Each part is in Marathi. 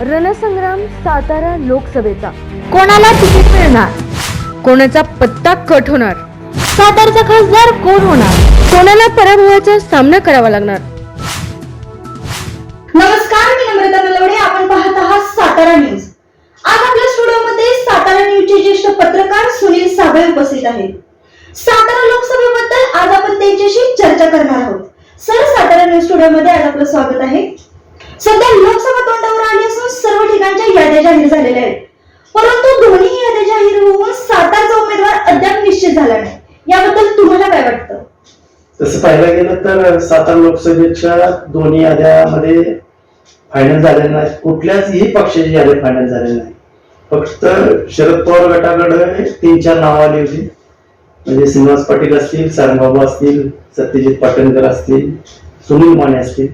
रणसंग्राम सातारा लोकसभेचा. कोणाला तिकीट मिळणार? कोणाचा पत्ता कट होणार? सातारचा खासदार कोण होणार? कोणाला पराभवाचा सामना करावा लागणार? नमस्कार मी नम्रता नलवडे. आपण पाहत आहात सातारा न्यूज. आज आपल्या स्टुडिओमध्ये सातारा न्यूजचे ज्येष्ठ पत्रकार सुनील साबळे उपस्थित आहेत. सातारा लोकसभेबद्दल आज आपण त्यांच्याशी चर्चा करणार आहोत. सर सातारा न्यूज स्टुडिओमध्ये आज आपलं स्वागत आहे. सध्या लोकसभा तोंडावर आली असून सर्व ठिकाणच्या याद्या जाहीर झालेल्या आहेत. परंतु दोन्ही याद्या जाहीर होऊन सातारचा उमेदवार अद्याप निश्चित झाला नाही. याबद्दल तुम्हाला काय वाटतं? तसं पाहायला गेलं तर सातारा लोकसभेच्या दोन्ही याद्यामध्ये फायनल झालेल्या नाही. कुठल्याचही पक्षाची यादी फायनल झालेली नाही. फक्त शरद पवार गटाकडे तीन चार नावं आली होती. म्हणजे श्रीनिवास पाटील असतील सारंगबाबू असतील सत्यजित पाटणकर असतील सुनील माने असतील.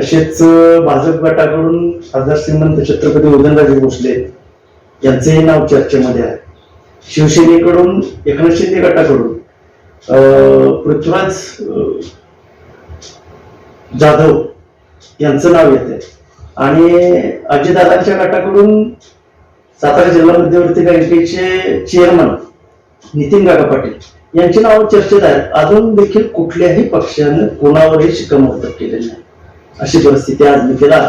तसेच भाजप गटाकडून खासदार श्रीमंत छत्रपती उदयनराजे भोसले यांचेही नाव चर्चेमध्ये आहे. शिवसेनेकडून एकनाथ शिंदे गटाकडून अं, पृथ्वीराज जाधव यांचं नाव येते आणि अजितदादांच्या गटाकडून सातारा जिल्हा मध्यवर्ती बँकेचे चेअरमन नितीन काका पाटील यांची नावं चर्चेत आहेत. अजून देखील कुठल्याही पक्षानं कोणावरही शिक्कामोर्तब केलेलं नाही. अशी परिस्थिती आज आहे.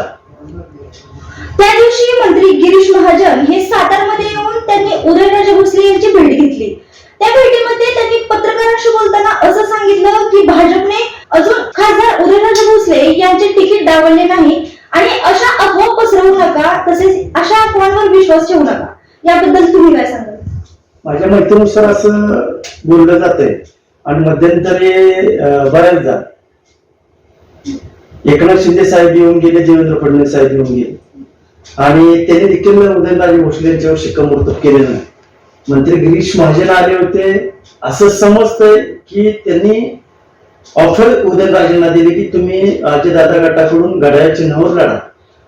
त्या दिवशी मंत्री गिरीश महाजन हे सातारमध्ये येऊन त्यांनी उदयनराजे भोसले यांची भेट घेतली. त्या भेटीमध्ये त्यांनी पत्रकारांशी बोलताना असं सांगितलं की भाजपने अजून खासदार उदयनराजे भोसले यांचे तिकीट डावलले नाही आणि अशा अफवा पसरवू नका तसेच अशा अफवांवर विश्वास ठेवू नका. याबद्दल तुम्ही काय सांगाल? माझ्या माहितीनुसार असं बोललं जातंय. आणि मध्यंतरी बऱ्याचदा एकनाथ शिंदे साहेब येऊन गेले देवेंद्र फडणवीस साहेब येऊन गेले. आणि त्यांनी देखील उदयनराजे भोसले यांच्यावर शिक्कामोर्तब केलेलं नाही मंत्री गिरीश महाजन आले होते. असं समजतंय की त्यांनी ऑफर उदयनराजेंना दिली की तुम्ही अजयदादा गटाकडून घड्याळ चिन्हावर लढा.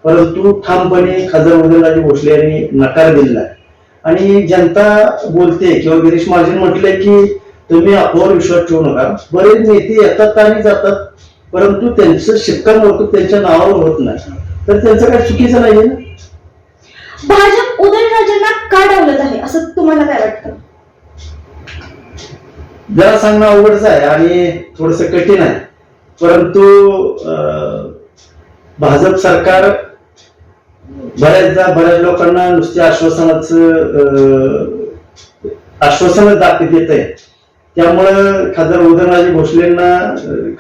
परंतु ठामपणे खासदार उदयनराजे भोसले यांनी नकार दिलेला आहे. आणि जनता बोलते किंवा गिरीश महाजन म्हटले की तुम्ही अफवावर विश्वास ठेवू नका. बरेच नेते येतात आणि जातात. परंतु त्यांचं शिक्कामोर्तब त्यांच्या नावावर होत नाही. तर त्यांचं काय चुकीचं नाहीये ना? भाजप उदयनराजेंना का डावलत आहे? असं तुम्हाला काय वाटतं? जरा सांगणं अवघडच आहे आणि थोडस कठीण आहे. परंतु अं, भाजप सरकार बऱ्याचदा बऱ्याच लोकांना नुसते आश्वासनाच आश्वासनच दाखवत येत आहे त्यामुळं खासदार उदयनराजे भोसलेंना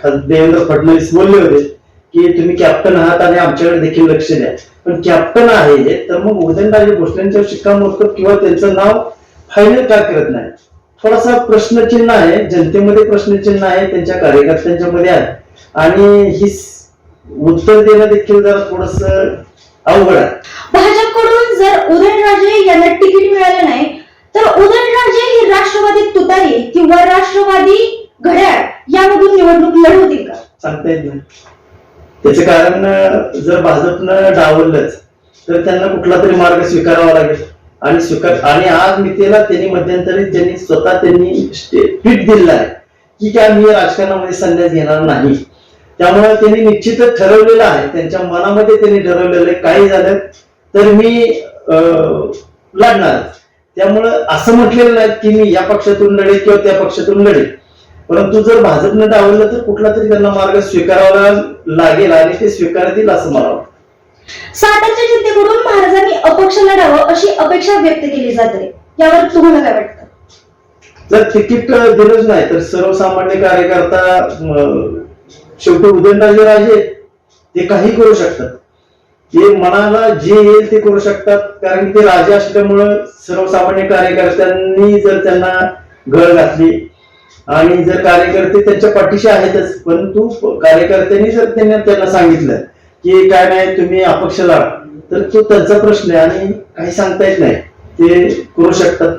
देवेंद्र फडणवीस बोलले होते की तुम्ही कॅप्टन आहात आणि आमच्याकडे देखील लक्ष द्या. पण कॅप्टन आहे तर मग उदयनराजे भोसलेंच्यावर शिक्कामोर्तब किंवा त्यांचं नाव फायनल का करत नाही? थोडासा प्रश्नचिन्ह आहे जनतेमध्ये प्रश्नचिन्ह आहे त्यांच्या कार्यकर्त्यांच्या मध्ये आहे. आणि ही उत्तर देणं देखील जरा थोडस अवघड आहे. भाजपकडून जर उदयनराजे यांना तिकीट मिळालं नाही तर उदयनराजे ही राष्ट्रवादी तुतारी किंवा राष्ट्रवादी घड्याळ यामधून निवडणूक लढवतील का? सांगता येत नाही. त्याचं कारण जर भाजपनं डावललंच तर त्यांना कुठला तरी मार्ग स्वीकारावा लागेल. आणि स्वीकार आणि आज मितेला त्यांनी मध्यंतरी त्यांनी स्वतः त्यांनी ट्विट दिलेला आहे की काय मी राजकारणामध्ये संन्यास घेणार नाही. त्यामुळे त्यांनी निश्चितच ठरवलेलं आहे त्यांच्या मनामध्ये त्यांनी ठरवलेलं आहे काही झालं तर मी अं, लढणार. त्यामुळं असं म्हटलेलं नाही की मी या पक्षातून लढेल किंवा त्या पक्षातून लढेल. परंतु जर भाजपनं डावललं तर कुठला तरी त्यांना मार्ग स्वीकारावा लागेल आणि ते स्वीकारतील असं मला वाटतं. सातारच्या जनतेकडून महाराजांनी अपक्ष लढावं अशी अपेक्षा व्यक्त केली जाते. यावर तुम्हाला काय वाटतं? जर तिकीट दिलंच नाही तर सर्वसामान्य कार्यकर्ता शेवटी उदयनराजे राजे ते काही करू शकतात. ते मनाला जे येईल ते करू शकतात. कारण ते राजे असल्यामुळं सर्वसामान्य कार्यकर्त्यांनी जर त्यांना गळ घातली आणि जर कार्यकर्ते त्यांच्या पाठीशी आहेतच परंतु कार्यकर्त्यांनी जर त्यांना त्यांना सांगितलं की काय नाही तुम्ही अपक्ष लढा तर तो त्यांचा प्रश्न आहे आणि काही सांगता येत नाही. ते करू शकतात.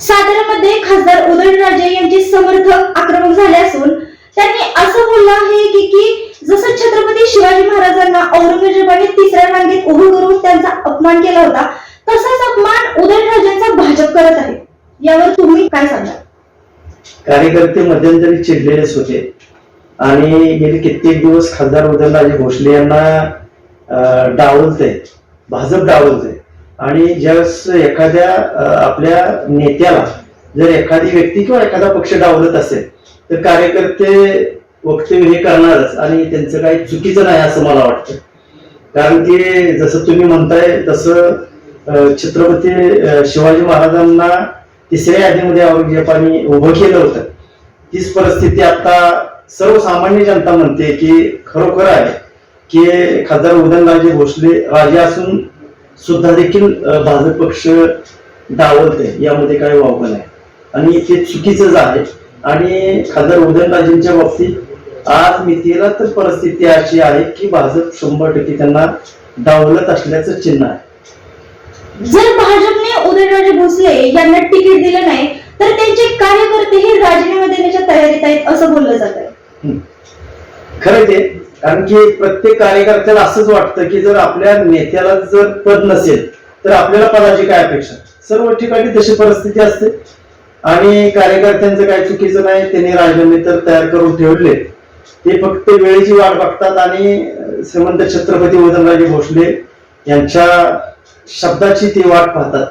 सातारामध्ये खासदार उदयनराजे यांचे समर्थक आक्रमक झाले असून त्यांनी असं बोललं आहे की की जसं छत्रपती शिवाजी महाराजांना औरंगजेबाने तिसऱ्या रांगेत उभं करून त्यांचा अपमान केला होता तसाच अपमान उदयनराजेंचा भाजप करत आहे. यावर तुम्ही काय सांगा कार्यकर्ते मध्यंतरी चिडलेलेच होते. आणि गेले कित्येक दिवस खासदार उदयनराजे भोसले यांना अं, भाजप डावलतंय. आणि ज्यावेळेस एखाद्या आपल्या नेत्याला जर एखादी व्यक्ती किंवा एखादा पक्ष डावलत असेल तर कार्यकर्ते वक्तव्य हे करणारच आणि त्यांचं काही चुकीचं नाही असं मला वाटतं. कारण की जसं तुम्ही म्हणताय तसं छत्रपती शिवाजी महाराजांना तिसऱ्या यादीमध्ये औरंगजेबाने उभं केलं होतं. तीच परिस्थिती आता सर्वसामान्य जनता म्हणते की खरोखर आहे की खासदार उदयनराजे भोसले राजे असून सुद्धा देखील भाजप पक्ष डावलते यामध्ये काही वावगं नाही. आणि ते चुकीचंच आहे. आणि खासदार उदयनराजेंच्या बाबतीत आज मितीला तर परिस्थिती अशी आहे की भाजप शंभर टक्के त्यांना डावलत असल्याचं चिन्ह आहे. जर भाजपने उदयनराजे भोसले यांना तिकीट दिलं नाही तर त्यांचे कार्यकर्ते हे राजीनामा देण्याच्या तयारीत आहेत असं बोललं जात आहे. खरं ते कारण की प्रत्येक कार्यकर्त्याला असंच वाटतं की जर आपल्या नेत्याला जर पद नसेल तर आपल्याला पदाची काय अपेक्षा? सर्व ठिकाणी तशी परिस्थिती असते. आणि कार्यकर्त्यांचं काय चुकीचं नाही त्यांनी राजीनामे तर तयार करून ठेवले. ते फक्त वेळेची वाट बघतात आणि श्रीमंत छत्रपती उदयनराजे भोसले यांच्या शब्दाची ते वाट पाहतात.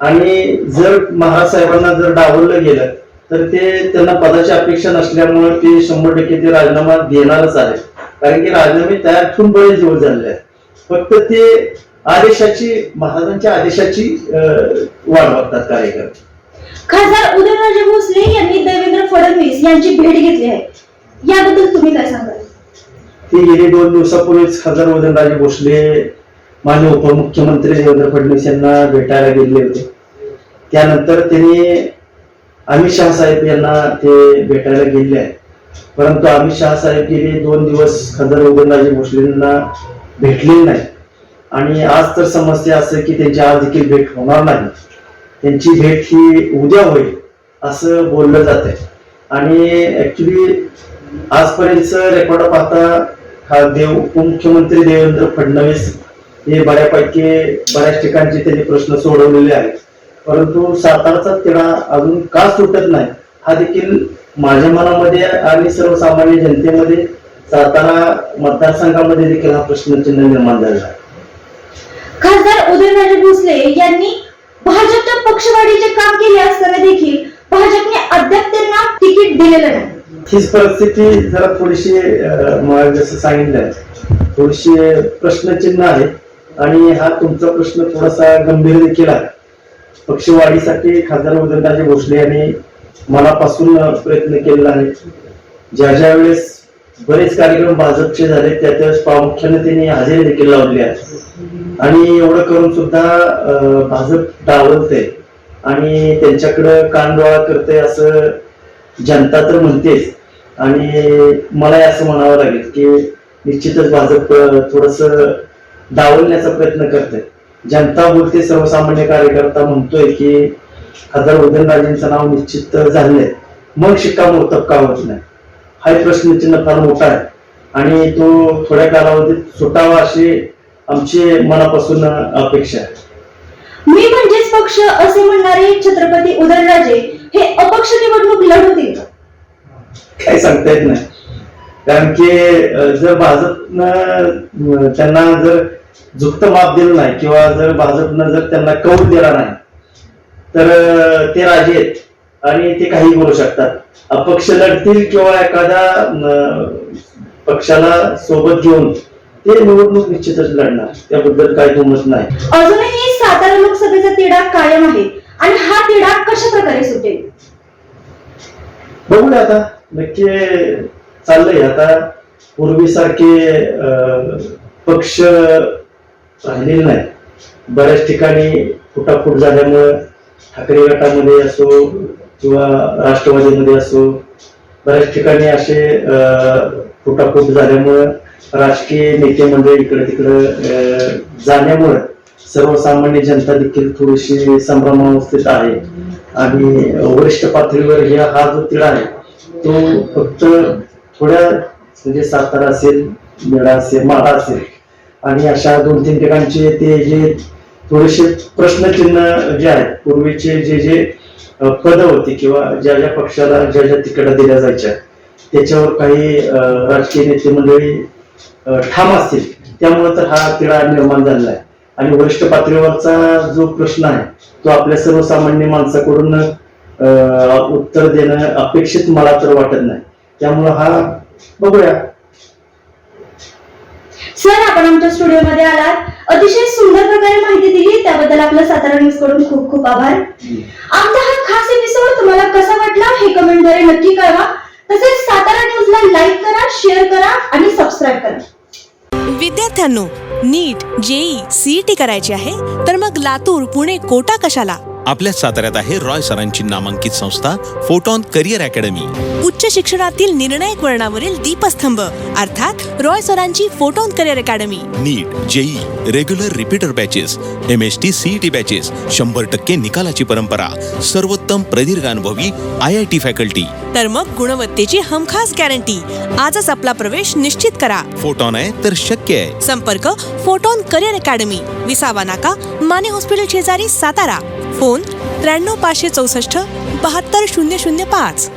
आणि जर महाराज साहेबांना जर डावललं गेलं तर ते त्यांना पदाची अपेक्षा नसल्यामुळे ते शंभर टक्के ते राजीनामा देणारच आहे कारण की राजीनामे तयार ठेवून बरेच दिवस झालेले आहेत. फक्त ते आदेशाची महाराजांच्या आदेशाची अं, वाट बघतात कार्यकर्ते. खासदार उदयनराजे भोसले यांनी देवेंद्र फडणवीस यांची भेट घेतली आहे. याबद्दल तुम्ही काय सांगाल? ते गेले दोन दिवसापूर्वीच खासदार उदयनराजे भोसले मान्य उपमुख्यमंत्री देवेंद्र फडणवीस यांना भेटायला गेले होते. त्यानंतर त्यांनी अमित शहा साहेब यांना ते भेटायला गेले आहेत. परंतु अमित शहा साहेब गेले दोन दिवस खासदार उदयनराजे भोसलेंना भेटले नाही. आणि आज तर समस्या असं की त्यांची आज देखील भेट होणार नाही. त्यांची भेट ही उद्या होईल असं बोललं जात आहे आणि ऍक्च्युली आजपर्यंत रेकॉर्ड पाहता हा देव उपमुख्यमंत्री देवेंद्र फडणवीस हे बऱ्यापैकी बऱ्याच ठिकाणचे त्यांनी प्रश्न सोडवलेले आहेत. परंतु साताराचा तिढा अजून का सुटत नाही हा देखील माझ्या मनामध्ये आणि सर्वसामान्य जनतेमध्ये सातारा मतदारसंघामध्ये देखील हा प्रश्नचिन्ह निर्माण झालेला आहे. खासदार उदयनराजे भोसले यांनी भाजपच्या पक्षवाढीचे काम केले असताना देखील भाजपने अद्याप त्यांना तिकीट दिलेलं नाही. हीच परिस्थिती जरा थोडीशी मला जसं सांगितलं थोडीशी प्रश्नचिन्ह आहे. आणि हा तुमचा प्रश्न थोडासा गंभीर देखील आहे. पक्षवाढीसाठी खासदार उदयनराजे भोसले यांनी मनापासून प्रयत्न केलेला आहे. ज्या ज्या वेळेस बरेच कार्यक्रम भाजपचे झाले त्या त्यावेळेस प्रामुख्याने त्यांनी हजेरी देखील लावली आहे. आणि एवढं करून सुद्धा भाजप डावलते आणि त्यांच्याकडं कानडोळा करते असं जनता तर म्हणतेच. आणि मला असं म्हणावं लागेल की निश्चितच भाजप थोडस डावलण्याचा प्रयत्न करते जनता बोलते सर्वसामान्य कार्यकर्ता म्हणतोय की खासदार उदयनराजेंचं नाव निश्चित झालंय. मग शिक्कामोर्तब का होत नाही? हा एक प्रश्नचिन्ह फार मोठा आहे. आणि तो थोड्या कालावधीत सुटावा अशी आमची मनापासून अपेक्षा आहे. मी म्हणजेच पक्ष असे म्हणणारे छत्रपती उदयनराजे हे अपक्ष निवडणूक लढवतील? काही सांगता येत नाही. कारण की जर भाजपनं त्यांना जर झुकत माप दिलं नाही किंवा जर भाजपनं जर त्यांना कौल दिला नाही तर ते राजे आहेत. आणि ते काही बोलू शकतात. अपक्ष लढतील किंवा एखाद्या पक्षाला सोबत घेऊन ते निवडणूक निश्चितच लढणार. त्याबद्दल काही दुमत नाही. अजूनही सातारा लोकसभेचा तिढा कायम आहे. आणि हा तिढा कशा प्रकारे सुटेल? बघूया आता. नक्की चाललंय. आता पूर्वीसारखे पक्ष राहिलेले नाही बऱ्याच ठिकाणी फुटाफूट झाल्यामुळं ठाकरे गटामध्ये असो किंवा राष्ट्रवादीमध्ये असो बऱ्याच ठिकाणी असे फुटाफूट झाल्यामुळं राजकीय नेते मंडळी इकडे तिकडे जाण्यामुळं सर्वसामान्य जनता देखील थोडीशी संभ्रमावस्थेत आहे. आणि वरिष्ठ पातळीवर ह्या हा जो तिळा आहे तो फक्त थोड्या म्हणजे सातारा असेल मेळा असेल माळा असेल आणि अशा दोन तीन ठिकाणचे ते जे थोडेसे प्रश्नचिन्ह जे आहेत पूर्वीचे जे जे पद होती किंवा ज्या ज्या पक्षाला ज्या ज्या तिकिटा दिल्या जायच्या त्याच्यावर काही राजकीय नेते मंडळी ठाम असतील त्यामुळे तर हा तिढा निर्माण झालेला आहे. आणि वरिष्ठ पातळीवरचा जो प्रश्न आहे तो आपल्या सर्वसामान्य माणसाकडून अं, उत्तर देणं अपेक्षित मला तर वाटत नाही. त्यामुळं हा बघूया. सर आपण आमच्या स्टुडिओमध्ये आलात. अतिशय सुंदर प्रकारे माहिती दिली. त्याबद्दल आपलं सातारा न्यूजकडून खूप खूप आभार. आमचा हा खास एपिसोड तुम्हाला कसा वाटला हे कमेंटद्वारे नक्की कळवा. तसेच सातारा न्यूजला लाईक करा शेअर करा आणि सबस्क्राईब करा. विद्यार्थ्यांनो नीट जेई सीईटी करायची आहे. तर मग लातूर पुणे कोटा कशाला? आपल्या साताऱ्यात आहे रॉय सरांची नामांकित संस्था फोटॉन करिअर अकॅडमी. उच्च शिक्षणातील निर्णायक वळणावरील दीपस्तंभ अर्थात रॉय सरांची Photon career academy. NEET JEE regular repeater batches M S T CET batches शंभर टक्के निकालाची परंपरा सर्वोत्तम प्रदीर्घ अनुभवी आय आय टी फॅकल्टी. तर मग गुणवत्तेची हमखास गॅरंटी आजच आपला प्रवेश निश्चित करा. फोटॉन आहे तर शक्य आहे. संपर्क फोटोन करिअर अकॅडमी विसावा नाका माने हॉस्पिटल शेजारी सातारा. फोन त्र्याण्णव पाचशे चौसष्ट बहात्तर शून्य शून्य पाच.